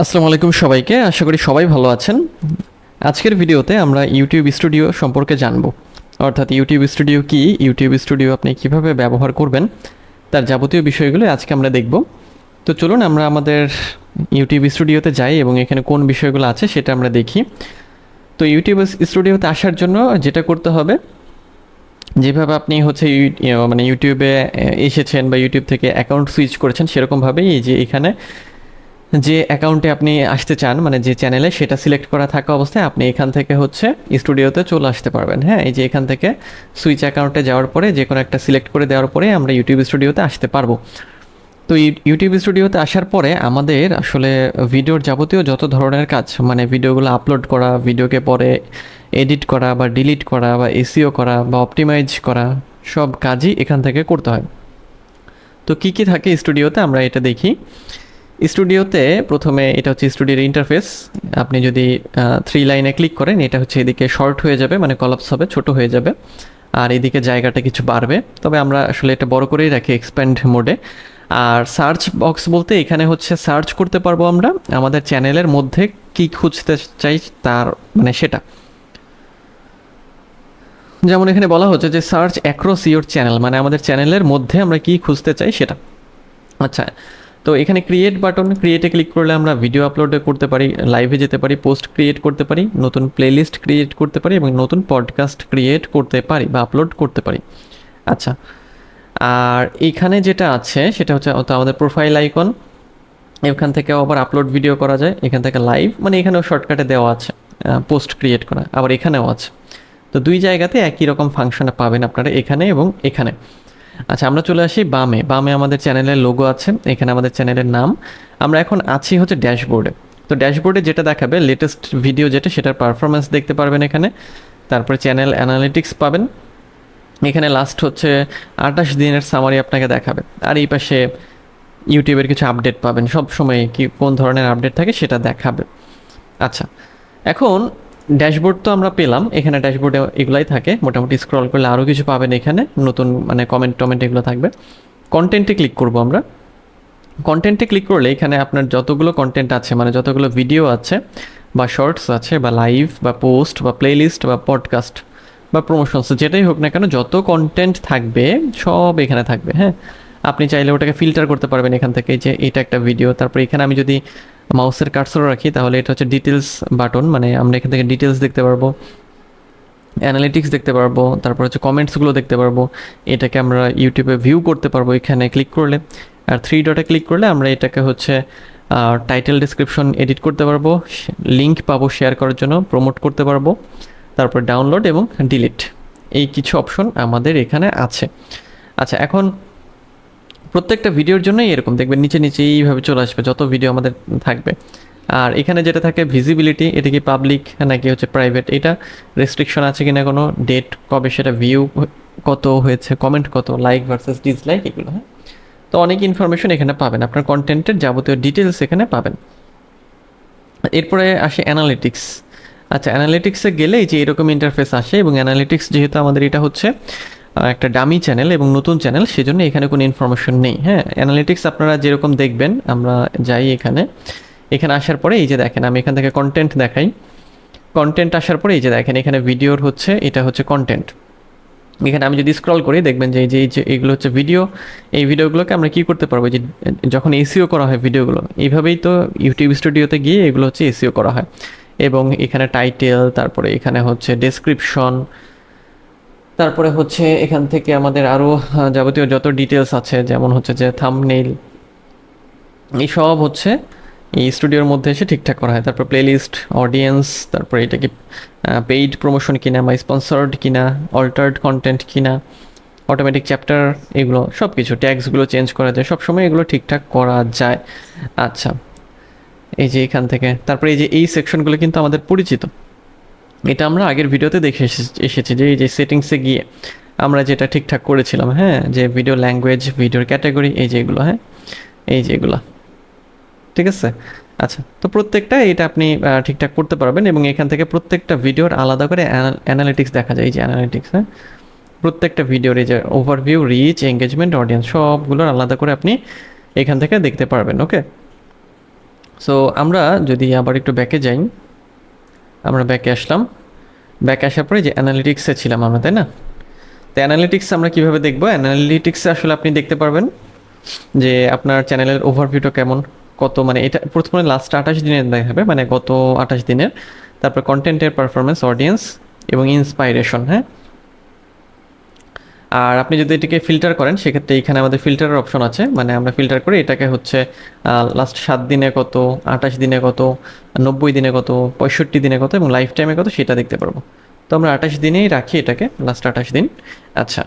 আসসালামু আলাইকুম সবাইকে। আশা করি সবাই ভালো আছেন। আজকের ভিডিওতে আমরা ইউটিউব স্টুডিও সম্পর্কে জানব। অর্থাৎ ইউটিউব স্টুডিও কি? ইউটিউব স্টুডিও আপনি কীভাবে ব্যবহার করবেন? তার যাবতীয় বিষয়গুলো আজকে আমরা দেখব। তো চলুন আমরা আমাদের ইউটিউব স্টুডিওতে যাই এবং এখানে কোন বিষয়গুলো আছে সেটা আমরা দেখি। তো ইউটিউব স্টুডিওতে আসার জন্য যেটা করতে হবে যেভাবে আপনি হচ্ছে ইয়ে, মানে ইউটিউবে এসেছেন বা ইউটিউব থেকে অ্যাকাউন্ট সুইচ করেছেন সেরকমভাবেই এই যে এখানে যে অ্যাকাউন্টে আপনি আসতে চান মানে যে চ্যানেলে সেটা সিলেক্ট করা থাকা অবস্থায় আপনি এখান থেকে হচ্ছে স্টুডিওতে চলে আসতে পারবেন। হ্যাঁ এই যে এখান থেকে সুইচ অ্যাকাউন্টে যাওয়ার পরে, যে কোনো একটা সিলেক্ট করে দেওয়ার পরে আমরা ইউটিউব স্টুডিওতে আসতে পারব। তো ইউটিউব স্টুডিওতে আসার পরে আমাদের আসলে ভিডিওর যাবতীয় যত ধরনের কাজ মানে ভিডিওগুলো আপলোড করা ভিডিওকে পরে এডিট করা বা ডিলিট করা বা এসিও করা বা অপটিমাইজ করা, সব কাজই এখান থেকে করতে হয়। তো কী কী থাকে স্টুডিওতে আমরা এটা দেখি। স্টুডিওতে প্রথমে এটা হচ্ছে স্টুডিওর ইন্টারফেস আপনি যদি থ্রি লাইনে ক্লিক করেন, এটা হচ্ছে এদিকে শর্ট হয়ে যাবে মানে কলাপস হবে, ছোট হয়ে যাবে। আর এদিকে জায়গাটা কিছু বাড়বে। তবে আমরা আসলে এটা বড় করেই রাখি এক্সপ্যান্ড মোডে আর সার্চ বক্স বলতে এখানে হচ্ছে সার্চ করতে পারব আমরা। আমাদের চ্যানেলের মধ্যে কি খুঁজতে চাই তার মানে সেটা। যেমন এখানে বলা হচ্ছে যে সার্চ অ্যাক্রস ইওর চ্যানেল মানে আমাদের চ্যানেলের মধ্যে আমরা কি খুঁজতে চাই সেটা। আচ্ছা তো এখানে ক্রিয়েট বাটন ক্রিয়েটে ক্লিক করলে আমরা ভিডিও আপলোড করতে পারি লাইভে যেতে পারি পোস্ট ক্রিয়েট করতে পারি, নতুন প্লেলিস্ট ক্রিয়েট করতে পারি এবং নতুন পডকাস্ট ক্রিয়েট করতে পারি বা আপলোড করতে পারি। আচ্ছা আর এখানে যেটা আছে, সেটা হচ্ছে আমাদের প্রোফাইল আইকন এখান থেকে আবার আপলোড ভিডিও করা যায়, এখান থেকে লাইভ মানে এখানেও শর্টকাটে দেওয়া আছে পোস্ট ক্রিয়েট করা, আবার এখানেও আছে। তো দুই জায়গাতে একই রকম ফাংশন পাবেন আপনারা, এখানে এবং এখানে। আচ্ছা আমরা চলে আসি বামে। বামে আমাদের চ্যানেলের লোগো আছে, এখানে আমাদের চ্যানেলের নাম। আমরা এখন আছি হচ্ছে ড্যাশবোর্ডে। তো ড্যাশবোর্ডে যেটা দেখাবে লেটেস্ট ভিডিও যেটা, সেটার পারফরমেন্স দেখতে পারবেন এখানে। তারপরে চ্যানেল অ্যানালিটিক্স পাবেন। এখানে লাস্ট হচ্ছে আঠাশ দিনের সামারি আপনাকে দেখাবে। আর এই পাশে ইউটিউবের কিছু আপডেট পাবেন। সব সময় কি কোন ধরনের আপডেট থাকে সেটা দেখাবে। আচ্ছা এখন ড্যাশবোর্ড তো আমরা পেলাম, এখানে ড্যাশবোর্ডে এগুলাই থাকে, মোটামুটি স্ক্রল করলে আরও কিছু পাবেন এখানে, নতুন মানে কমেন্ট টমেন্ট এগুলো থাকবে। কন্টেন্টে ক্লিক করব আমরা। কন্টেন্টে ক্লিক করলে এখানে আপনার যতগুলো কন্টেন্ট আছে মানে যতগুলো ভিডিও আছে, বা শর্টস আছে, বা লাইভ বা পোস্ট বা প্লেলিস্ট বা পডকাস্ট বা প্রমোশনস যেটাই হোক না কেন, যত কন্টেন্ট থাকবে, সব এখানে থাকবে হ্যাঁ? আপনি চাইলে ওটাকে ফিল্টার করতে পারবেন এখান থেকে যে এটা একটা ভিডিও তারপর এখানে আমি যদি মাউসের কার্সর রাখি, তাহলে এটা হচ্ছে ডিটেলস বাটন মানে আমরা এখান থেকে ডিটেলস দেখতে পারব অ্যানালিটিক্স দেখতে পারব, তারপর হচ্ছে কমেন্টসগুলো দেখতে পারব। এটাকে আমরা ইউটিউবে ভিউ করতে পারব এখানে ক্লিক করলে। আর থ্রি ডটে ক্লিক করলে আমরা এটাকে হচ্ছে টাইটেল ডিসক্রিপশন এডিট করতে পারব লিঙ্ক পাবো শেয়ার করার জন্য প্রমোট করতে পারব, তারপর ডাউনলোড এবং ডিলিট এই কিছু অপশন আমাদের এখানে আছে। আচ্ছা এখন প্রত্যেকটা ভিডিওর জন্যই এরকম। দেখবেন নিচে নিচে এইভাবে চলে আসবে, যত ভিডিও আমাদের থাকবে। আর এখানে যেটা থাকে ভিজিবিলিটি এটা কি পাবলিক নাকি হচ্ছে প্রাইভেট এটা রেস্ট্রিকশন আছে কিনা কোনো ডেট কবে সেটা ভিউ কত হয়েছে কমেন্ট কত লাইক ভার্সেস ডিসলাইক এগুলো হ্যাঁ? তো অনেক ইনফরমেশন এখানে পাবেন। আপনার কন্টেন্টের যাবতীয় ডিটেলস এখানে পাবেন। এরপরে আসে অ্যানালিটিক্স আচ্ছা অ্যানালিটিক্সে গেলে এই যে এরকম ইন্টারফেস আসে এবং অ্যানালিটিক্স যেহেতু আমাদের এটা হচ্ছে একটা ডামি চ্যানেল এবং নতুন চ্যানেল সেজন্য এখানে কোনো ইনফরমেশন নেই। হ্যাঁ অ্যানালিটিক্স আপনারা যেরকম দেখবেন, আমরা যাই এখানে। এখানে আসার পরে এই যে দেখেন, আমি এখান থেকে কন্টেন্ট দেখাই। কন্টেন্ট আসার পরে এই যে দেখেন, এখানে ভিডিওর হচ্ছে, এটা হচ্ছে কন্টেন্ট এখানে আমি যদি স্ক্রল করি, দেখবেন যে এই যে এই যে, এগুলো হচ্ছে ভিডিও এই ভিডিওগুলোকে আমরা কি করতে পারব? যে, যখন এসিও করা হয় ভিডিওগুলো এইভাবেই তো ইউটিউব স্টুডিওতে গিয়ে এগুলো হচ্ছে এসিও করা হয়। এবং এখানে টাইটেল তারপরে এখানে হচ্ছে ডেসক্রিপশন তারপরে হচ্ছে এখান থেকে আমাদের আরও যাবতীয় যত ডিটেলস আছে, যেমন হচ্ছে যে থামনেইল এই সব হচ্ছে এই স্টুডিওর মধ্যে এসে ঠিকঠাক করা হয়। তারপর প্লেলিস্ট অডিয়েন্স তারপরে এটা কি পেইড প্রমোশন কিনা বা স্পন্সর্ড কিনা অল্টার্ড কন্টেন্ট কিনা অটোমেটিক চ্যাপ্টার এগুলো সব কিছু ট্যাক্সগুলো চেঞ্জ করা যায়, সবসময় এগুলো ঠিকঠাক করা যায়। আচ্ছা এই যে এখান থেকে, তারপরে এই যে এই সেকশনগুলো কিন্তু আমাদের পরিচিত। এটা আমরা আগের ভিডিওতে দেখে এসে- এসেছি যে এই যে সেটিংসে গিয়ে আমরা যেটা ঠিকঠাক করেছিলাম হ্যাঁ? যে ভিডিও ল্যাঙ্গুয়েজ ভিডিওর ক্যাটাগরি এই যে এগুলো হ্যাঁ? এই যে এগুলো। ঠিক আছে? আচ্ছা তো প্রত্যেকটা এটা আপনি ঠিকঠাক করতে পারবেন এবং এখান থেকে প্রত্যেকটা ভিডিওর আলাদা করে অ্যানালিটিক্স দেখা যায়, এই যে অ্যানালিটিক্স হ্যাঁ? প্রত্যেকটা ভিডিওর এই যে ওভারভিউ রিচ এঙ্গেজমেন্ট অডিয়েন্স সবগুলোর আলাদা করে আপনি এখান থেকে দেখতে পারবেন ওকে সো আমরা যদি আবার একটু ব্যাকে যাই আমরা ব্যাকে আসলাম। ব্যাকে আসার পরে যে অ্যানালিটিক্সে ছিলাম আমরা, তাই না? তো অ্যানালিটিক্স আমরা কীভাবে দেখব? অ্যানালিটিক্সে আসলে আপনি দেখতে পারবেন যে আপনার চ্যানেলের ওভারভিউটা কেমন, কত মানে এটা প্রথমে লাস্ট আঠাশ দিনের দেখাবে মানে গত আঠাশ দিনের। তারপর কন্টেন্টের পারফরমেন্স অডিয়েন্স এবং ইন্সপাইরেশন হ্যাঁ? আর আপনি যদি এটাকে ফিল্টার করেন, সেক্ষেত্রে এখানে আমাদের ফিল্টারের অপশন আছে। মানে আমরা ফিল্টার করে, এটাকে হচ্ছে লাস্ট সাত দিনে কত, আঠাশ দিনে কত, নব্বই দিনে কত, পঁয়ষট্টি দিনে কত এবং লাইফ টাইমে কত সেটা দেখতে পারব। তো আমরা আঠাশ দিনেই রাখি এটাকে লাস্ট আঠাশ দিন। আচ্ছা।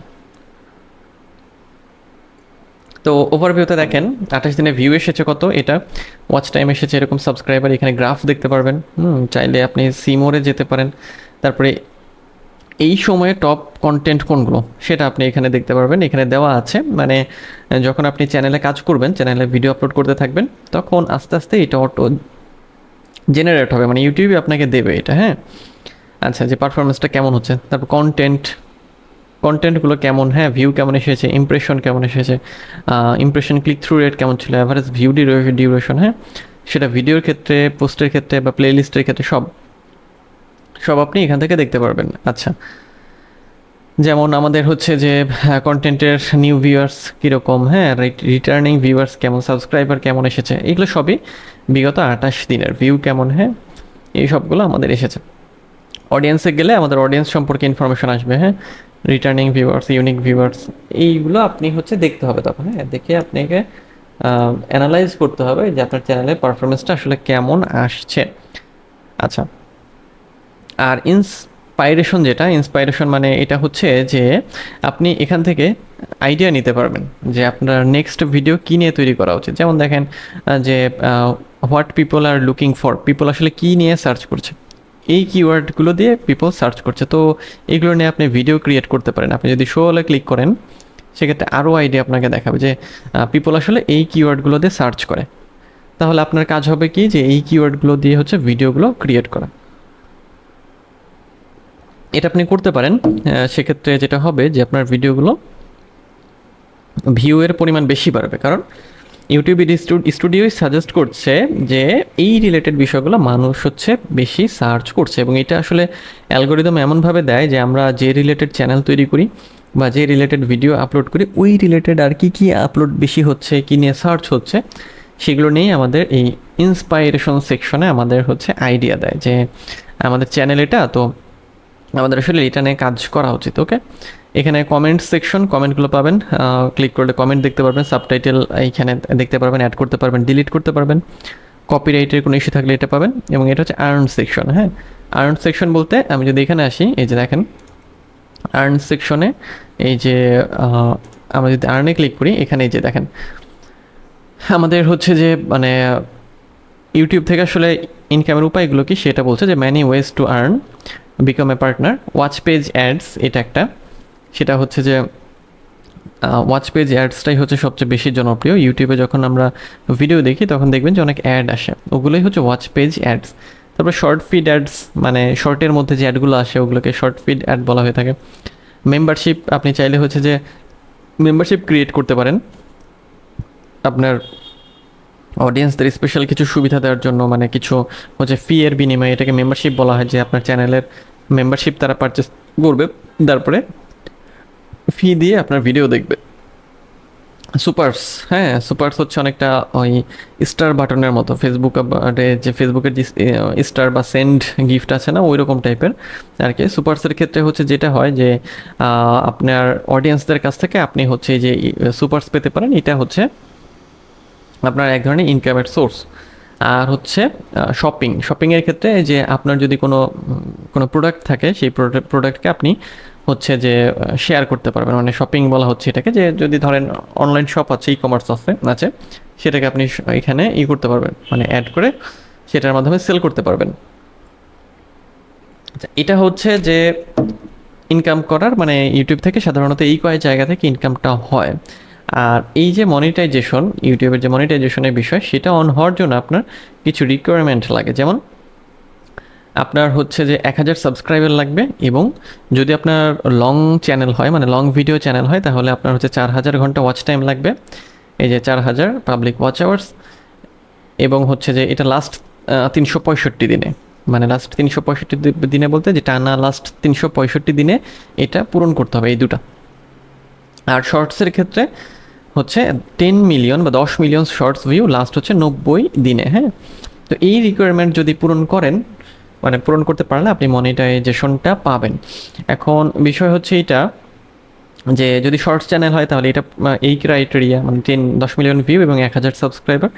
তো ওভারভিউতে দেখেন, আঠাশ দিনে ভিউ এসেছে কত? এটা ওয়াচ টাইম এসেছে, এরকম সাবস্ক্রাইবার এখানে গ্রাফ দেখতে পারবেন। হুম, চাইলে আপনি সিমোরে যেতে পারেন। তারপরে এই সময়ে টপ কন্টেন্ট কোনগুলো? সেটা আপনি এখানে দেখতে পারবেন। এখানে দেওয়া আছে মানে যখন আপনি চ্যানেলে কাজ করবেন চ্যানেলে ভিডিও আপলোড করতে থাকবেন, তখন আস্তে আস্তে এটা অটো জেনারেট হবে। মানে ইউটিউবে আপনাকে দেবে এটা হ্যাঁ? আচ্ছা যে পারফরমেন্সটা কেমন হচ্ছে? তারপর কন্টেন্ট কন্টেন্টগুলো কেমন? হ্যাঁ ভিউ কেমন এসেছে? ইমপ্রেশন কেমন এসেছে? ইমপ্রেশন ক্লিক থ্রু রেট কেমন ছিল? অ্যাভারেজ ভিউ ডিউরেশন হ্যাঁ? সেটা ভিডিওর ক্ষেত্রে পোস্টের ক্ষেত্রে বা প্লে লিস্টের ক্ষেত্রে সব সব আপনি এখান থেকে দেখতে পারবেন। আচ্ছা। যেমন আমাদের হচ্ছে যে কন্টেন্টের নিউ ভিউয়ার্স কীরকম হ্যাঁ রিটার্নিং ভিউয়ার্স কেমন সাবস্ক্রাইবার কেমন এসেছে, এগুলো সবই বিগত আঠাশ দিনের ভিউ কেমন হ্যাঁ এই সবগুলো আমাদের এসেছে। অডিয়েন্সে গেলে আমাদের অডিয়েন্স সম্পর্কে ইনফরমেশন আসবে হ্যাঁ রিটার্নিং ভিউয়ার্স ইউনিক ভিউয়ার্স এইগুলো আপনি হচ্ছে দেখতে হবে তখন হ্যাঁ দেখে আপনাকে অ্যানালাইজ করতে হবে যে আপনার চ্যানেলের পারফরমেন্সটা আসলে কেমন আসছে। আচ্ছা। আর ইন্সপাইরেশন যেটা ইন্সপাইরেশন মানে এটা হচ্ছে যে আপনি এখান থেকে আইডিয়া নিতে পারবেন যে আপনার নেক্সট ভিডিও কী নিয়ে তৈরি করা উচিত। যেমন দেখেন যে what people are looking for people আসলে কী নিয়ে সার্চ করছে। এই কিওয়ার্ডগুলো দিয়ে পিপল সার্চ করছে। তো এইগুলো নিয়ে আপনি ভিডিও ক্রিয়েট করতে পারেন। আপনি যদি শো হলে ক্লিক করেন, সেক্ষেত্রে আরও আইডিয়া আপনাকে দেখাবে যে পিপল আসলে এই কিওয়ার্ডগুলো দিয়ে সার্চ করে। তাহলে আপনার কাজ হবে কি? যে এই কিওয়ার্ডগুলো দিয়ে হচ্ছে ভিডিওগুলো ক্রিয়েট করা। এটা আপনি করতে পারেন। সেক্ষেত্রে যেটা হবে যে আপনার ভিডিওগুলো ভিউয়ের পরিমাণ বেশি বাড়বে। কারণ ইউটিউব স্টুডিওই সাজেস্ট করছে যে এই রিলেটেড বিষয়গুলো মানুষ হচ্ছে বেশি সার্চ করছে এবং এটা আসলে অ্যালগোরিদম এমনভাবে দেয় যে আমরা যে রিলেটেড চ্যানেল তৈরি করি বা যে রিলেটেড ভিডিও আপলোড করি, ওই রিলেটেড আর কি কী আপলোড বেশি হচ্ছে, কী নিয়ে সার্চ হচ্ছে, সেগুলো নিয়েই আমাদের এই ইন্সপাইরেশন সেকশনে আমাদের হচ্ছে আইডিয়া দেয় যে আমাদের চ্যানেল এটা, তো আমাদের আসলে এটা নিয়ে কাজ করা উচিত ওকে এখানে কমেন্ট সেকশন কমেন্টগুলো পাবেন। ক্লিক করলে কমেন্ট দেখতে পারবেন সাবটাইটেল এইখানে দেখতে পারবেন অ্যাড করতে পারবেন ডিলিট করতে পারবেন। কপিরাইটের কোনো ইস্যু থাকলে এটা পাবেন এবং এটা হচ্ছে আর্ন সেকশন হ্যাঁ? আর্ন সেকশন বলতে আমি যদি এখানে আসি, এই যে দেখেন আর্ন সেকশনে এই যে আমরা যদি আর্নে ক্লিক করি, এখানে এই যে দেখেন, আমাদের হচ্ছে যে মানে ইউটিউব থেকে আসলে ইনকামের উপায়গুলো কি? সেটা বলছে যে many ways to earn become a partner watch page ads এটা একটা। সেটা হচ্ছে যে ওয়াচ পেজ অ্যাডসটাই হচ্ছে সবচেয়ে বেশি জনপ্রিয়। ইউটিউবে যখন আমরা ভিডিও দেখি, তখন দেখবেন যে অনেক অ্যাড আসে। ওগুলোই হচ্ছে ওয়াচ পেজ অ্যাডস তারপর শর্ট ফিড অ্যাডস মানে শর্টের মধ্যে যে অ্যাডগুলো আসে, ওগুলোকে শর্ট ফিড অ্যাড বলা হয়ে থাকে। মেম্বারশিপ আপনি চাইলে হচ্ছে যে মেম্বারশিপ ক্রিয়েট করতে পারেন। আপনার অডিয়েন্সদের স্পেশাল কিছু সুবিধা দেওয়ার জন্য মানে কিছু হচ্ছে ফি এর বিনিময়ে এটাকে মেম্বারশিপ বলা হয় যে আপনার চ্যানেলের মেম্বারশিপ তারা পারচেস করবে। তারপরে ফি দিয়ে আপনার ভিডিও দেখবে। সুপারস হ্যাঁ সুপারস হচ্ছে অনেকটা ওই স্টার বাটনের মতো। ফেসবুক যে ফেসবুকের যে স্টার বা সেন্ড গিফট আছে না ওই রকম টাইপের আর কি। সুপারসের ক্ষেত্রে হচ্ছে যেটা হয় যে আপনার অডিয়েন্সদের কাছ থেকে আপনি হচ্ছে যে সুপারস পেতে পারেন। এটা হচ্ছে আপনার এক ধরনের ইনকামের সোর্স আর হচ্ছে শপিং শপিংয়ের ক্ষেত্রে যে আপনার যদি কোনো কোনো প্রোডাক্ট থাকে, সেই প্রোডাক্টকে আপনি হচ্ছে যে শেয়ার করতে পারবেন। মানে শপিং বলা হচ্ছে এটাকে যে, যদি ধরেন অনলাইন শপ আছে ই কমার্স আছে আছে, সেটাকে আপনি এখানে ই করতে পারবেন। মানে অ্যাড করে সেটার মাধ্যমে সেল করতে পারবেন। আচ্ছা এটা হচ্ছে যে ইনকাম করার মানে ইউটিউব থেকে সাধারণত এই কয়েক জায়গা থেকে ইনকামটা হয়। আর এই যে মনিটাইজেশন ইউটিউবের যে মনিটাইজেশনের বিষয়, সেটা অন হওয়ার জন্য আপনার কিছু রিকোয়ারমেন্ট লাগে। যেমন, আপনার হচ্ছে যে এক হাজার সাবস্ক্রাইবার লাগবে এবং যদি আপনার লং চ্যানেল হয় মানে লং ভিডিও চ্যানেল হয়, তাহলে আপনার হচ্ছে চার হাজার ঘণ্টা ওয়াচ টাইম লাগবে। এই যে চার হাজার পাবলিক ওয়াচ আওয়ার্স এবং হচ্ছে যে এটা লাস্ট তিনশো পঁয়ষট্টি দিনে। মানে লাস্ট তিনশো পঁয়ষট্টি দিনে বলতে যে টানা লাস্ট তিনশো পঁয়ষট্টি দিনে এটা পূরণ করতে হবে এই দুটা। আর শর্টসের ক্ষেত্রে হচ্ছে টেন মিলিয়ন বা দশ মিলিয়ন শর্টস ভিউ লাস্ট হচ্ছে নব্বই দিনে হ্যাঁ? তো এই রিকোয়ারমেন্ট যদি পূরণ করেন মানে পূরণ করতে পারলে আপনি মনিটাইজেশনটা পাবেন। এখন বিষয় হচ্ছে এটা যে যদি শর্টস চ্যানেল হয়, তাহলে এটা এই ক্রাইটেরিয়া মানে টেন দশ মিলিয়ন ভিউ এবং এক হাজার সাবস্ক্রাইবার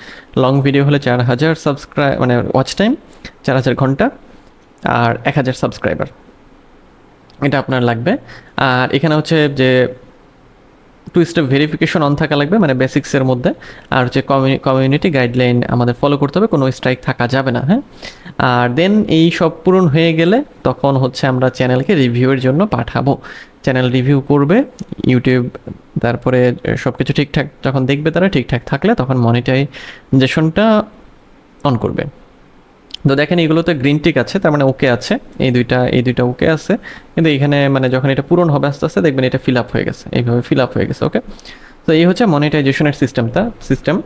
লং ভিডিও হলে চার হাজার সাবস্ক্রাইব মানে ওয়াচ টাইম চার হাজার ঘণ্টা আর এক হাজার সাবস্ক্রাইবার এটা আপনার লাগবে। আর এখানে হচ্ছে যে টু স্টেপ ভেরিফিকেশন অন থাকা লাগবে মানে বেসিক্সের মধ্যে। আর হচ্ছে কমিউনিটি গাইডলাইন আমাদের ফলো করতে হবে, কোনো স্ট্রাইক থাকা যাবে না হ্যাঁ? আর দেন এই সব পূরণ হয়ে গেলে তখন হচ্ছে আমরা চ্যানেলকে রিভিউয়ের জন্য পাঠাবো। চ্যানেল রিভিউ করবে ইউটিউব তারপরে সব কিছু ঠিকঠাক, যখন দেখবে তারা ঠিকঠাক থাকলে তখন মনিটাইজেশনটা অন করবে। তো দেখেন এগুলোতে গ্রিন টিক আছে, তার মানে ওকে আছে। এই দুইটা এই দুইটা ওকে আছে। কিন্তু এখানে মানে যখন এটা পূরণ হবে আস্তে আস্তে দেখবেন এটা ফিল আপ হয়ে গেছে। এইভাবে ফিল আপ হয়ে গেছে ওকে তো এই হচ্ছে মনিটাইজেশনের সিস্টেমটা সিস্টেম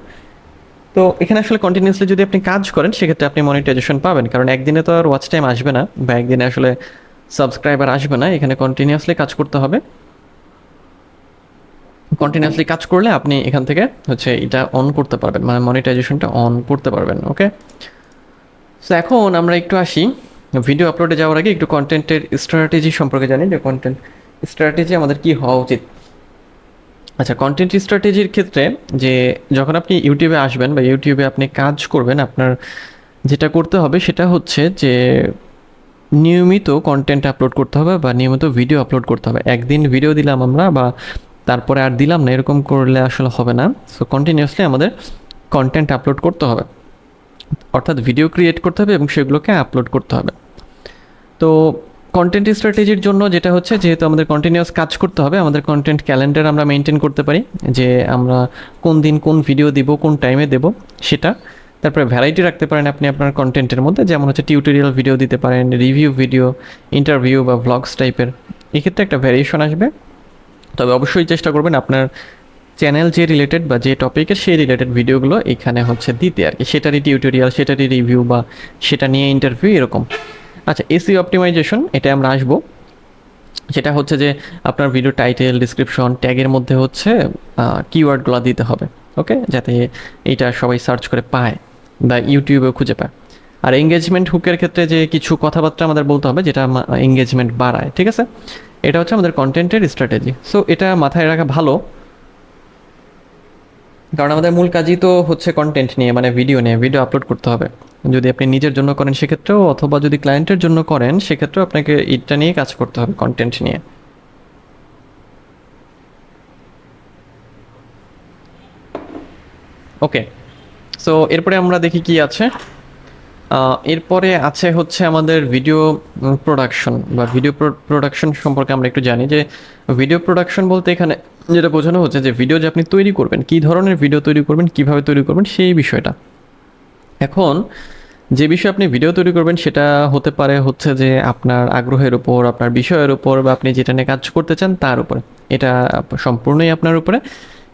তো এখানে আসলে কন্টিনিউসলি যদি আপনি কাজ করেন, সেক্ষেত্রে আপনি মনিটাইজেশন পাবেন। কারণ একদিনে তো আর ওয়াচ টাইম আসবে না, বা একদিনে আসলে সাবস্ক্রাইবার আসবে না। এখানে কন্টিনিউয়াসলি কাজ করতে হবে। কন্টিনিউয়াসলি কাজ করলে আপনি এখান থেকে হচ্ছে এটা অন করতে পারবেন মানে মনিটাইজেশনটা অন করতে পারবেন ওকে সো এখন আমরা একটু আসি। ভিডিও আপলোডে যাওয়ার আগে একটু কন্টেন্টের স্ট্র্যাটেজি সম্পর্কে জানি, যে কন্টেন্ট স্ট্র্যাটেজি আমাদের কি হওয়া উচিত। আচ্ছা কন্টেন্ট স্ট্র্যাটেজির ক্ষেত্রে যে যখন আপনি ইউটিউবে আসবেন বা ইউটিউবে আপনি কাজ করবেন, আপনার যেটা করতে হবে সেটা হচ্ছে যে নিয়মিত কন্টেন্ট আপলোড করতে হবে বা নিয়মিত ভিডিও আপলোড করতে হবে। একদিন ভিডিও দিলাম আমরা বা তারপরে আর দিলাম না, এরকম করলে আসলে হবে না। সো কন্টিনিউয়াসলি আমাদের কন্টেন্ট আপলোড করতে হবে। অর্থাৎ ভিডিও ক্রিয়েট করতে হবে এবং সেগুলোকে আপলোড করতে হবে। তো কন্টেন্ট স্ট্র্যাটেজির জন্য যেটা হচ্ছে, যেহেতু আমাদের কন্টিনিউয়াস কাজ করতে হবে, আমাদের কন্টেন্ট ক্যালেন্ডার আমরা মেনটেন করতে পারি, যে আমরা কোন দিন কোন ভিডিও দিব, কোন টাইমে দেব সেটা। তারপরে ভ্যারাইটি রাখতে পারেন আপনি আপনার কন্টেন্টের মধ্যে, যেমন হচ্ছে টিউটোরিয়াল ভিডিও দিতে পারেন রিভিউ ভিডিও ইন্টারভিউ বা ভ্লগস টাইপের এক্ষেত্রে একটা ভ্যারিয়েশন আসবে। তবে অবশ্যই চেষ্টা করবেন আপনার চ্যানেল যে রিলেটেড বা যে টপিকের সেই রিলেটেড ভিডিওগুলো এখানে হচ্ছে দিতে আর কি। সেটারই টিউটোরিয়াল সেটারই রিভিউ বা সেটা নিয়ে ইন্টারভিউ এরকম। আচ্ছা এসি অপটিমাইজেশন এটা আমরা আসব। সেটা হচ্ছে যে আপনার ভিডিও টাইটেল ডিসক্রিপশন ট্যাগের মধ্যে হচ্ছে কিওয়ার্ডগুলো দিতে হবে ওকে যাতে এইটা সবাই সার্চ করে পায় বা ইউটিউবে খুঁজে পায়। আর এঙ্গেজমেন্ট হুকের ক্ষেত্রে যে কিছু কথাবার্তা আমাদের বলতে হবে, যেটা এঙ্গেজমেন্ট বাড়ায়, ঠিক আছে? এটা হচ্ছে আমাদের কন্টেন্টের স্ট্র্যাটেজি সো এটা মাথায় রাখা ভালো। কারণ আমাদের মূল কাজই তো হচ্ছে কন্টেন্ট নিয়ে মানে ভিডিও নিয়ে ভিডিও আপলোড করতে হবে। যদি আপনি নিজের জন্য করেন সেক্ষেত্রেও, অথবা যদি ক্লায়েন্টের জন্য করেন, সেক্ষেত্রেও আপনাকে ইটটা নিয়ে কাজ করতে হবে কন্টেন্ট নিয়ে। ওকে সো এরপরে আমরা দেখি কি আছে। এরপরে আছে হচ্ছে আমাদের ভিডিও প্রোডাকশন বা ভিডিও প্রোডাকশন সম্পর্কে আমরা একটু জানি যে ভিডিও প্রোডাকশন বলতে এখানে যেটা বোঝানো হচ্ছে যে ভিডিও যে আপনি তৈরি করবেন, কী ধরনের ভিডিও তৈরি করবেন, কীভাবে তৈরি করবেন, সেই বিষয়টা। এখন, যে বিষয়ে আপনি ভিডিও তৈরি করবেন, সেটা হতে পারে হচ্ছে যে আপনার আগ্রহের উপর, আপনার বিষয়ের উপর, বা আপনি যেটা নিয়ে কাজ করতে চান, তার উপরে। এটা সম্পূর্ণই আপনার উপরে।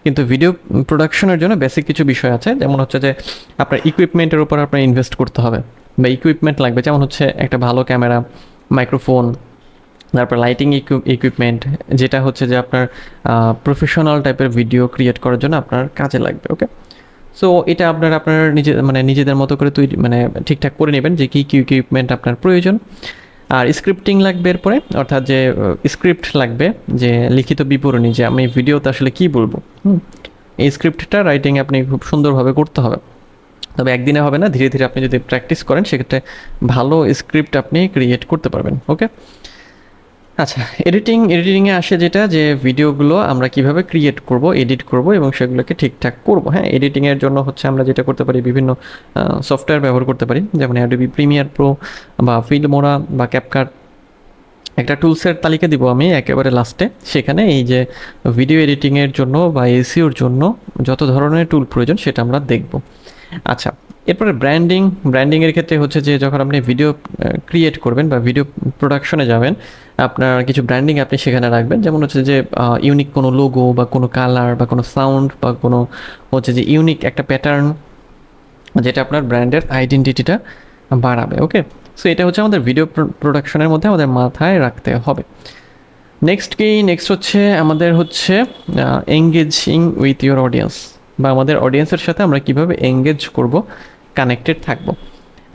কিন্তু ভিডিও প্রোডাকশনের জন্য বেসিক কিছু বিষয় আছে। যেমন হচ্ছে যে আপনার ইকুইপমেন্টের উপর আপনার ইনভেস্ট করতে হবে। বা ইকুইপমেন্ট লাগবে। যেমন হচ্ছে একটা ভালো ক্যামেরা মাইক্রোফোন তারপর লাইটিং ইকুইপমেন্ট যেটা হচ্ছে যে আপনার প্রফেশনাল টাইপের ভিডিও ক্রিয়েট করার জন্য আপনার কাজে লাগবে ওকে সো এটা আপনার আপনার নিজে মানে নিজেদের মতো করে তৈরি মানে ঠিকঠাক করে নেবেন যে কী কী ইকুইপমেন্ট আপনার প্রয়োজন। আর স্ক্রিপ্টিং লাগবে এরপরে, অর্থাৎ যে স্ক্রিপ্ট লাগবে, যে লিখিত বিবরণী, যে আমি ভিডিওতে আসলে কি বলব এই স্ক্রিপ্টটা রাইটিং আপনি খুব সুন্দরভাবে করতে হবে। তবে একদিনে হবে না, ধীরে ধীরে আপনি যদি প্র্যাকটিস করেন, সেক্ষেত্রে ভালো স্ক্রিপ্ট আপনি ক্রিয়েট করতে পারবেন ওকে আচ্ছা এডিটিং এডিটিংয়ে আসে যেটা যে ভিডিওগুলো আমরা কীভাবে ক্রিয়েট করব এডিট করব এবং সেগুলোকে ঠিকঠাক করব। হ্যাঁ এডিটিংয়ের জন্য হচ্ছে আমরা যেটা করতে পারি, বিভিন্ন সফটওয়্যার ব্যবহার করতে পারি। যেমন অ্যাডোবি প্রিমিয়ার প্রো বা ফিল্মোরা বা ক্যাপকাট একটা টুলসের তালিকা দিব আমি একেবারে লাস্টে সেখানে এই যে ভিডিও এডিটিংয়ের জন্য বা এসিওর জন্য যত ধরনের টুল প্রয়োজন সেটা আমরা দেখব। আচ্ছা এরপরে ব্র্যান্ডিং ব্র্যান্ডিংয়ের ক্ষেত্রে হচ্ছে যে যখন আপনি ভিডিও ক্রিয়েট করবেন বা ভিডিও প্রোডাকশনে যাবেন, আপনার কিছু ব্র্যান্ডিং আপনি সেখানে রাখবেন। যেমন হচ্ছে যে ইউনিক কোনো লোগো বা কোনো কালার বা কোনো সাউন্ড বা কোনো হচ্ছে যে ইউনিক একটা প্যাটার্ন যেটা আপনার ব্র্যান্ডের আইডেন্টিটিটা বাড়াবে ওকে সো এটা হচ্ছে আমাদের ভিডিও প্রোডাকশনের মধ্যে আমাদের মাথায় রাখতে হবে। নেক্সট কি? নেক্সট হচ্ছে আমাদের হচ্ছে এঙ্গেজিং উইথ ইউর অডিয়েন্স বা আমাদের অডিয়েন্সের সাথে আমরা কীভাবে এঙ্গেজ করব কানেক্টেড থাকব।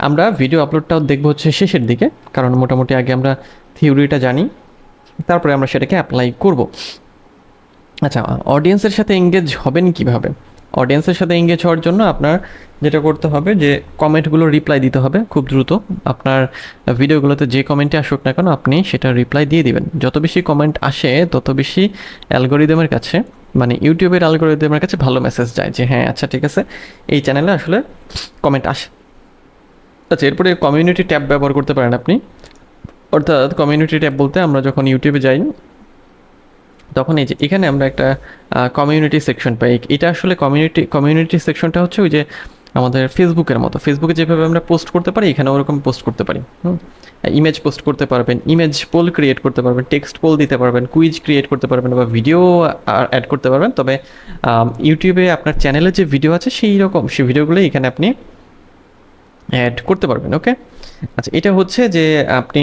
আমরা ভিডিও আপলোডটাও দেখব হচ্ছে শেষের দিকে, কারণ মোটামুটি আগে আমরা থিওরিটা জানি, তারপরে আমরা সেটাকে অ্যাপ্লাই করব। আচ্ছা অডিয়েন্সের সাথে এঙ্গেজ হবেন কীভাবে? অডিয়েন্সের সাথে এঙ্গেজ হওয়ার জন্য আপনার যেটা করতে হবে যে কমেন্টগুলো রিপ্লাই দিতে হবে খুব দ্রুত। আপনার ভিডিওগুলোতে যে কমেন্টে আসুক না কেন, আপনি সেটা রিপ্লাই দিয়ে দিবেন। যত বেশি কমেন্ট আসে, তত বেশি অ্যালগোরিদমের কাছে মানে ইউটিউবের অ্যালগোরিদমের কাছে ভালো মেসেজ যায় যে হ্যাঁ আচ্ছা ঠিক আছে। এই চ্যানেলে আসলে কমেন্ট আসে। আচ্ছা এরপরে কমিউনিটি ট্যাব ব্যবহার করতে পারেন আপনি। অর্থাৎ কমিউনিটি ট্যাব বলতে আমরা যখন ইউটিউবে যাই, তখন এই যে এখানে আমরা একটা কমিউনিটি সেকশন পাই। এটা আসলে কমিউনিটি কমিউনিটি সেকশনটা হচ্ছে ওই যে আমাদের ফেসবুকের মতো। ফেসবুকে যেভাবে আমরা পোস্ট করতে পারি এখানে ওরকম পোস্ট করতে পারি। হুম? ইমেজ পোস্ট করতে পারবেন ইমেজ পোল ক্রিয়েট করতে পারবেন টেক্সট পোল দিতে পারবেন কুইজ ক্রিয়েট করতে পারবেন বা ভিডিও অ্যাড করতে পারবেন। তবে ইউটিউবে আপনার চ্যানেলে যে ভিডিও আছে সেই রকম, সেই ভিডিওগুলো এখানে আপনি অ্যাড করতে পারবেন ওকে আচ্ছা এটা হচ্ছে যে আপনি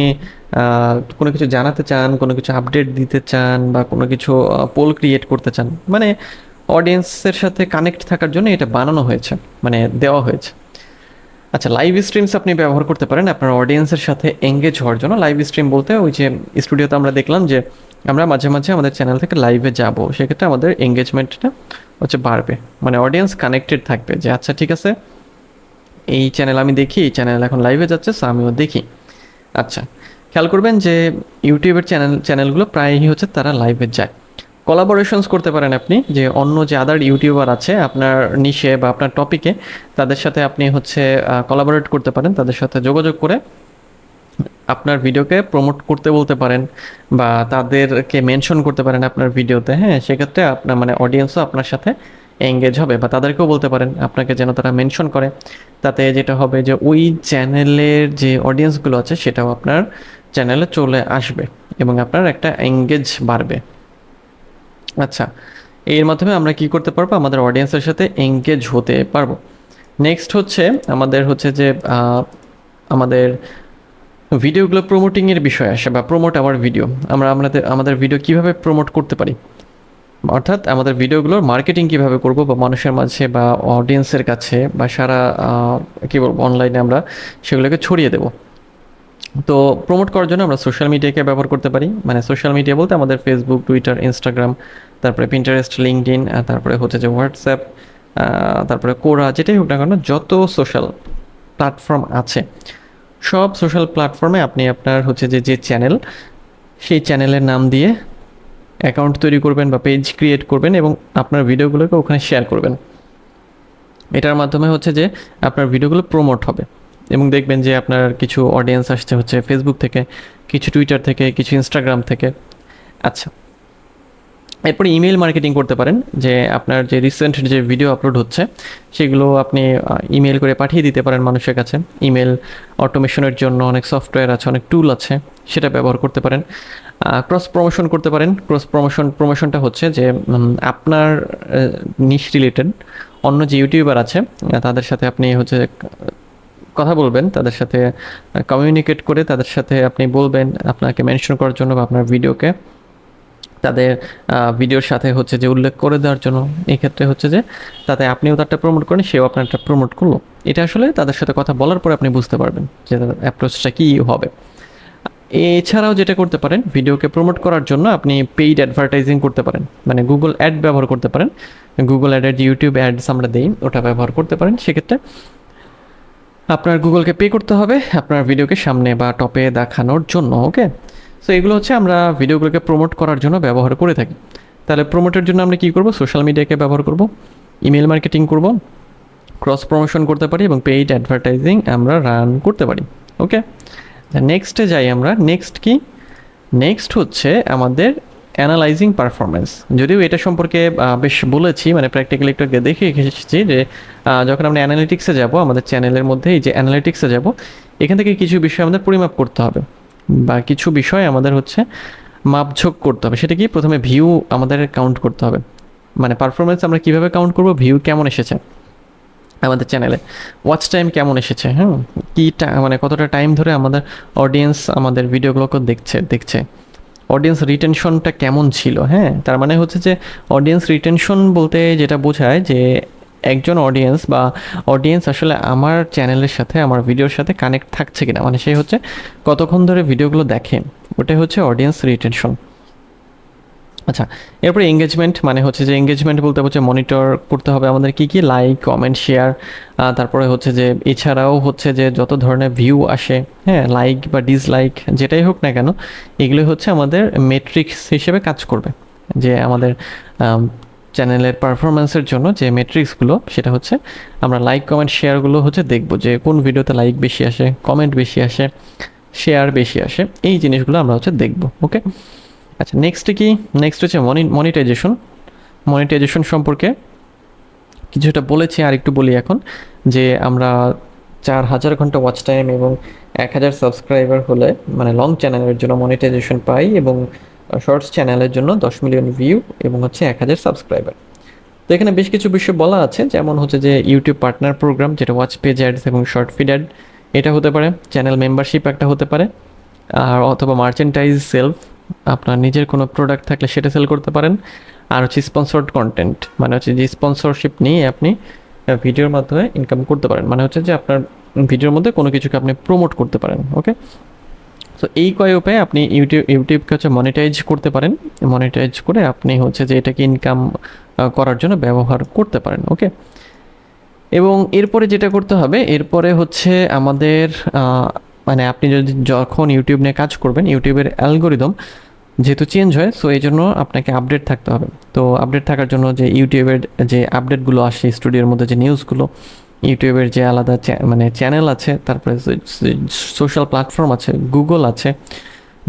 কোনো কিছু জানাতে চান, কোনো কিছু আপডেট দিতে চান বা কোনো কিছু পোল ক্রিয়েট করতে চান মানে অডিয়েন্সের সাথে কানেক্ট থাকার জন্য এটা বানানো হয়েছে মানে দেওয়া হয়েছে। আচ্ছা লাইভ স্ট্রিমস আপনি ব্যবহার করতে পারেন, আপনার অডিয়েন্সের সাথে এঙ্গেজ হওয়ার জন্য। লাইভ স্ট্রিম বলতে ওই যে স্টুডিওতে আমরা দেখলাম যে আমরা মাঝে মাঝে আমাদের চ্যানেল থেকে লাইভে যাব, সেক্ষেত্রে আমাদের এঙ্গেজমেন্টটা হচ্ছে বাড়বে। মানে অডিয়েন্স কানেক্টেড থাকবে যে আচ্ছা ঠিক আছে, এই চ্যানেল আমি দেখি, এই চ্যানেল এখন লাইভে যাচ্ছে সো আমিও দেখি। আচ্ছা খেয়াল করবেন যে ইউটিউবের চ্যানেল চ্যানেলগুলো প্রায়ই হচ্ছে তারা লাইভে যায়। কোলাবোরেশনস করতে পারেন আপনি, যে অন্য যে আদার ইউটিউবার আছে, আপনার নিশে বা আপনার টপিকে তাদের সাথে আপনি হচ্ছে কোলাবোরেট করতে পারেন, তাদের সাথে যোগাযোগ করে আপনার ভিডিওকে প্রমোট করতে বলতে পারেন বা তাদেরকে মেনশন করতে পারেন আপনার ভিডিওতে হ্যাঁ? সেক্ষেত্রে আপনার মানে অডিয়েন্সও আপনার সাথে এঙ্গেজ হবে বা তাদেরকেও বলতে পারেন আপনাকে যেন তারা মেনশন করে। তাতে যেটা হবে যে ওই চ্যানেলের যে অডিয়েন্সগুলো আছে, সেটাও আপনার চ্যানেলে চলে আসবে এবং আপনার একটা এঙ্গেজ বাড়বে। আচ্ছা এর মাধ্যমে আমরা কি করতে পারব? আমাদের অডিয়েন্সের সাথে এঙ্গেজ হতে পারব। নেক্সট হচ্ছে আমাদের হচ্ছে যে আমাদের ভিডিওগুলো প্রমোটিংয়ের বিষয় আসে বা প্রমোট আওয়ার ভিডিও আমরা আমাদের আমাদের ভিডিও কীভাবে প্রমোট করতে পারি? অর্থাৎ আমাদের ভিডিওগুলোর মার্কেটিং কীভাবে করব বা মানুষের মাঝে বা অডিয়েন্সের কাছে বা সারা কী বলব অনলাইনে আমরা সেগুলোকে ছড়িয়ে দেব। তো প্রমোট করার জন্য আমরা সোশ্যাল মিডিয়াকে ব্যবহার করতে পারি। মানে সোশ্যাল মিডিয়া বলতে আমাদের ফেসবুক টুইটার ইনস্টাগ্রাম তারপরে পিন্টারেস্ট লিঙ্কডিন তারপরে হচ্ছে যে হোয়াটসঅ্যাপ তারপরে কোরা যেটাই হোক না কেন, যত সোশ্যাল প্ল্যাটফর্ম আছে, সব সোশ্যাল প্ল্যাটফর্মে আপনি আপনার হচ্ছে যে যে চ্যানেল সেই চ্যানেলের নাম দিয়ে অ্যাকাউন্ট তৈরি করবেন বা পেজ ক্রিয়েট করবেন এবং আপনার ভিডিওগুলোকে ওখানে শেয়ার করবেন। এটার মাধ্যমে হচ্ছে যে আপনার ভিডিওগুলো প্রমোট হবে। এবং দেখবেন যে আপনার কিছু অডিয়েন্স আসছে হচ্ছে ফেসবুক থেকে, কিছু টুইটার থেকে, কিছু ইনস্টাগ্রাম থেকে। আচ্ছা। এরপরে ইমেল মার্কেটিং করতে পারেন, যে আপনার যে রিসেন্ট যে ভিডিও আপলোড হচ্ছে, সেগুলো আপনি ইমেল করে পাঠিয়ে দিতে পারেন মানুষের কাছে। ইমেল অটোমেশনের জন্য অনেক সফটওয়্যার আছে, অনেক টুল আছে, সেটা ব্যবহার করতে পারেন। ক্রস প্রমোশন করতে পারেন। ক্রস প্রমোশন প্রমোশনটা হচ্ছে যে আপনার নিশ রিলেটেড অন্য যে ইউটিউবার আছে, তাদের সাথে আপনি হচ্ছে কথা বলবেন, তাদের সাথে কমিউনিকেট করে তাদের সাথে আপনি বলবেন, আপনাকে মেনশন করার জন্য বা আপনার ভিডিওকে তাদের ভিডিওর সাথে হচ্ছে যে উল্লেখ করে দেওয়ার জন্য। এই ক্ষেত্রে হচ্ছে যে তাতে আপনিও তারটা প্রমোট করেন, সেও আপনারটা প্রমোট করল। এটা আসলে তাদের সাথে কথা বলার পরে আপনি বুঝতে পারবেন যে তাদের অ্যাপ্রোচটা কী হবে। এছাড়াও যেটা করতে পারেন ভিডিওকে প্রমোট করার জন্য আপনি পেইড অ্যাডভার্টাইজিং করতে পারেন। মানে গুগল অ্যাড ব্যবহার করতে পারেন। গুগল অ্যাডের ইউটিউব অ্যাডস আমরা দিই, ওটা ব্যবহার করতে পারেন। সেক্ষেত্রে আপনার গুগলকে পে করতে হবে আপনার ভিডিওকে সামনে বা টপে দেখানোর জন্য, ওকে? সো এগুলো হচ্ছে আমরা ভিডিওগুলোকে প্রমোট করার জন্য ব্যবহার করে থাকি। তাহলে প্রমোটের জন্য আমরা কী করব? সোশ্যাল মিডিয়াকে ব্যবহার করব ইমেল মার্কেটিং করব ক্রস প্রমোশন করতে পারি এবং পেইড অ্যাডভার্টাইজিং আমরা রান করতে পারি, ওকে? নেক্সটে যাই আমরা নেক্সট কি? নেক্সট হচ্ছে আমাদের অ্যানালাইজিং পারফরমেন্স যদিও এটা সম্পর্কে বেশ বলেছি মানে প্র্যাকটিক্যালি একটু আগে দেখে এসেছি যে যখন আমরা অ্যানালিটিক্সে যাব, আমাদের চ্যানেলের মধ্যে এই যে অ্যানালিটিক্সে যাব, এখান থেকে কিছু বিষয় আমাদের পরিমাপ করতে হবে বা কিছু বিষয় আমাদের হচ্ছে মাপঝোক করতে হবে। সেটা কি প্রথমে ভিউ আমাদের কাউন্ট করতে হবে। মানে পারফরমেন্স আমরা কীভাবে কাউন্ট করব ভিউ কেমন এসেছে আমাদের চ্যানেলে ওয়াচ টাইম কেমন এসেছে? হ্যাঁ কী মানে কতটা টাইম ধরে আমাদের অডিয়েন্স আমাদের ভিডিওগুলোকে দেখছে দেখছে। অডিয়েন্স রিটেনশনটা কেমন ছিল? হ্যাঁ তার মানে হচ্ছে যে অডিয়েন্স রিটেনশন বলতে যেটা বোঝায় যে একজন অডিয়েন্স বা অডিয়েন্স আসলে আমার চ্যানেলের সাথে, আমার ভিডিওর সাথে কানেক্ট থাকছে কিনা? মানে সেই হচ্ছে কতক্ষণ ধরে ভিডিওগুলো দেখে। ওটাই হচ্ছে অডিয়েন্স রিটেনশন আচ্ছা এরপরে এঙ্গেজমেন্ট মানে হচ্ছে যে এঙ্গেজমেন্ট বলতে হচ্ছে মনিটর করতে হবে আমাদের কি কি লাইক কমেন্ট শেয়ার তারপরে হচ্ছে যে এছাড়াও হচ্ছে যে যত ধরনের ভিউ আসে হ্যাঁ লাইক বা ডিসলাইক যেটাই হোক না কেন, এগুলো হচ্ছে আমাদের মেট্রিক্স হিসেবে কাজ করবে। যে আমাদের চ্যানেলের পারফরমেন্সের জন্য যে মেট্রিক্সগুলো সেটা হচ্ছে আমরা লাইক কমেন্ট শেয়ারগুলো হচ্ছে দেখব যে কোন ভিডিওতে লাইক বেশি আসে কমেন্ট বেশি আসে শেয়ার বেশি আসে, এই জিনিসগুলো আমরা হচ্ছে দেখব ওকে আচ্ছা নেক্সট কি? নেক্সট হচ্ছে মনি মনিটাইজেশন মনিটাইজেশন সম্পর্কে কিছুটা বলেছি, আর একটু বলি এখন, যে আমরা চার হাজার ঘণ্টা ওয়াচ টাইম এবং এক হাজার সাবস্ক্রাইবার হলে মানে লং চ্যানেলের জন্য মনিটাইজেশন পাই এবং শর্টস চ্যানেলের জন্য দশ মিলিয়ন ভিউ এবং হচ্ছে এক হাজার সাবস্ক্রাইবার তো এখানে বেশ কিছু বিষয় বলা আছে, যেমন হচ্ছে যে ইউটিউব পার্টনার প্রোগ্রাম যেটা ওয়াচ পেজ অ্যাডস এবং শর্ট ফিড অ্যাড এটা হতে পারে চ্যানেল মেম্বারশিপ একটা হতে পারে, আর অথবা মার্চেন্টাইজ সেলফ আপনার নিজের কোনো প্রোডাক্ট থাকলে সেটা সেল করতে পারেন। আর হচ্ছে স্পন্সর্ড কন্টেন্ট মানে হচ্ছে যে স্পন্সরশিপ নিয়ে আপনি ভিডিওর মাধ্যমে ইনকাম করতে পারেন। মানে হচ্ছে যে আপনার ভিডিওর মধ্যে কোনো কিছুকে আপনি প্রমোট করতে পারেন ওকে তো এই কয় উপায়ে আপনি ইউটিউব ইউটিউবকে হচ্ছে মনিটাইজ করতে পারেন। মনিটাইজ করে আপনি হচ্ছে যে এটাকে ইনকাম করার জন্য ব্যবহার করতে পারেন ওকে এবং এরপরে যেটা করতে হবে, এরপরে হচ্ছে আমাদের মানে আপনি যদি যখন ইউটিউব নিয়ে কাজ করবেন ইউটিউবের অ্যালগোরিদম যেহেতু চেঞ্জ হয় সো এই জন্য আপনাকে আপডেট থাকতে হবে। তো আপডেট থাকার জন্য যে ইউটিউবের যে আপডেটগুলো আসে স্টুডিওর মধ্যে যে নিউজগুলো ইউটিউবের যে আলাদা মানে চ্যানেল আছে, তারপরে সোশ্যাল প্ল্যাটফর্ম আছে গুগল আছে,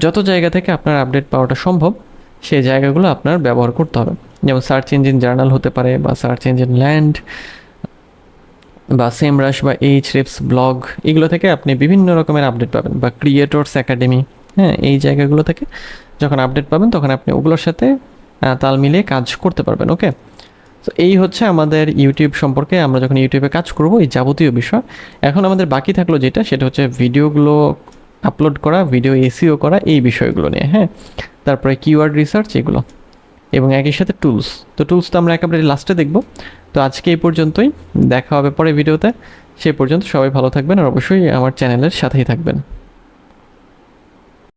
যত জায়গা থেকে আপনার আপডেট পাওয়াটা সম্ভব, সেই জায়গাগুলো আপনার ব্যবহার করতে হবে। যেমন সার্চ ইঞ্জিন জার্নাল হতে পারে বা সার্চ ইঞ্জিন ল্যান্ড বা সেম রাশ বা এইচ রিপস ব্লগ এগুলো থেকে আপনি বিভিন্ন রকমের আপডেট পাবেন। বা ক্রিয়েটর্স একাডেমি হ্যাঁ এই জায়গাগুলো থেকে যখন আপডেট পাবেন, তখন আপনি ওগুলোর সাথে তাল মিলিয়ে কাজ করতে পারবেন ওকে তো এই হচ্ছে আমাদের ইউটিউব সম্পর্কে আমরা যখন ইউটিউবে কাজ করব, এই যাবতীয় বিষয়। এখন আমাদের বাকি থাকল যেটা, সেটা হচ্ছে ভিডিওগুলো আপলোড করা ভিডিও এসিও করা, এই বিষয়গুলো নিয়ে হ্যাঁ? তারপরে কিওয়ার্ড রিসার্চ এগুলো। এবং একই সাথে টুলস তো টুলস তো আমরা একেবারে লাস্টে দেখব। তো আজকে এই পর্যন্তই। দেখা হবে পরে ভিডিওতে। সে পর্যন্ত সবাই ভালো থাকবেন আর অবশ্যই আমার চ্যানেলের সাথেই থাকবেন।